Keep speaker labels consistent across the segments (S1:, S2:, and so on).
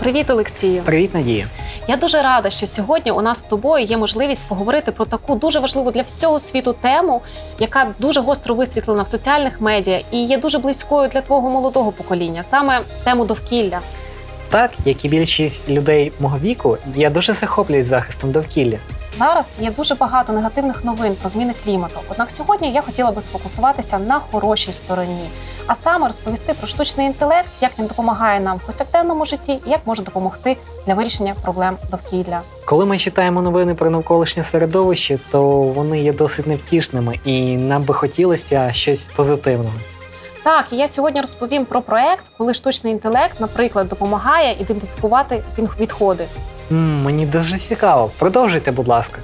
S1: Привіт, Олексію.
S2: Привіт, Надія.
S1: Я дуже рада, що сьогодні у нас з тобою є можливість поговорити про таку дуже важливу для всього світу тему, яка дуже гостро висвітлена в соціальних медіа і є дуже близькою для твого молодого покоління, саме тему довкілля.
S2: Так, як і більшість людей мого віку, я дуже захоплююсь захистом довкілля.
S1: Зараз є дуже багато негативних новин про зміни клімату. Однак сьогодні я хотіла би сфокусуватися на хорошій стороні, а саме розповісти про штучний інтелект, як він допомагає нам в повсякденному житті, і як може допомогти для вирішення проблем довкілля.
S2: Коли ми читаємо новини про навколишнє середовище, то вони є досить невтішними, і нам би хотілося щось позитивного.
S1: Так, і я сьогодні розповім про проект, коли штучний інтелект, наприклад, допомагає ідентифікувати відходи.
S2: М, мені дуже цікаво. Продовжуйте, будь ласка.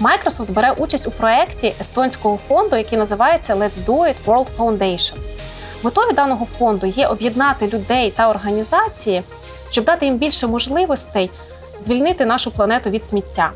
S1: Microsoft бере участь у проєкті естонського фонду, який називається Let's Do It World Foundation. Метою даного фонду є об'єднати людей та організації, щоб дати їм більше можливостей звільнити нашу планету від сміття.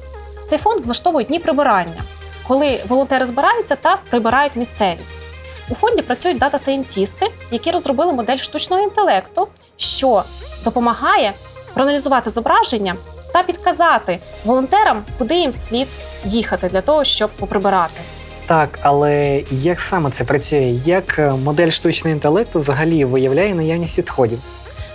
S1: Цей фонд влаштовує дні прибирання, коли волонтери збираються та прибирають місцевість. У фонді працюють дата-сайентісти, які розробили модель штучного інтелекту, що допомагає проаналізувати зображення та підказати волонтерам, куди їм слід їхати для того, щоб поприбирати.
S2: Так, але як саме це працює? Як е, модель штучного інтелекту взагалі виявляє наявність відходів?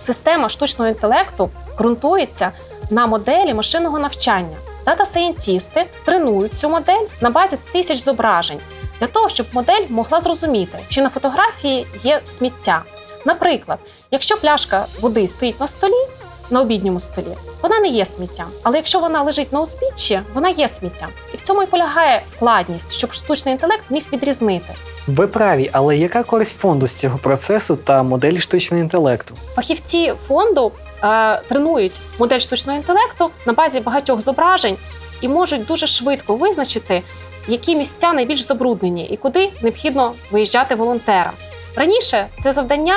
S1: Система штучного інтелекту ґрунтується на моделі машинного навчання. Дата-сайентісти тренують цю модель на базі тисяч зображень для того, щоб модель могла зрозуміти, чи на фотографії є сміття. Наприклад, якщо пляшка води стоїть на столі, на обідньому столі, вона не є сміттям. Але якщо вона лежить на узбіччі, вона є сміттям. І в цьому і полягає складність, щоб штучний інтелект міг відрізнити.
S2: Ви праві, але яка користь фонду з цього процесу та моделі штучного інтелекту?
S1: Фахівці фонду е, тренують модель штучного інтелекту на базі багатьох зображень і можуть дуже швидко визначити, які місця найбільш забруднені і куди необхідно виїжджати волонтерам. Раніше це завдання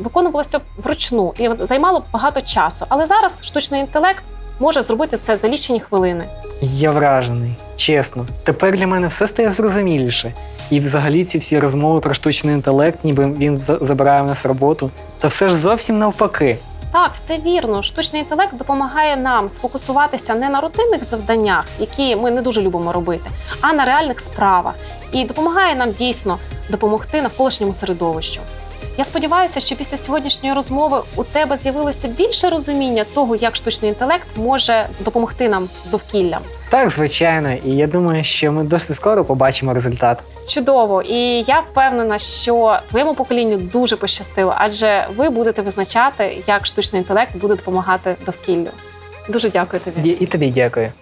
S1: виконувалося вручну і займало багато часу. Але зараз штучний інтелект може зробити це за лічені хвилини.
S2: Я вражений, чесно. Тепер для мене все стає зрозуміліше. І взагалі ці всі розмови про штучний інтелект, ніби він забирає в нас роботу. Та все ж зовсім навпаки.
S1: Так, все вірно. Штучний інтелект допомагає нам сфокусуватися не на рутинних завданнях, які ми не дуже любимо робити, а на реальних справах, і допомагає нам дійсно допомогти навколишньому середовищу. Я сподіваюся, що після сьогоднішньої розмови у тебе з'явилося більше розуміння того, як штучний інтелект може допомогти нам з довкіллям.
S2: Так, звичайно, і я думаю, що ми досить скоро побачимо результат.
S1: Чудово, і я впевнена, що твоєму поколінню дуже пощастило, адже ви будете визначати, як штучний інтелект буде допомагати довкіллю. Дуже дякую тобі.
S2: І тобі дякую.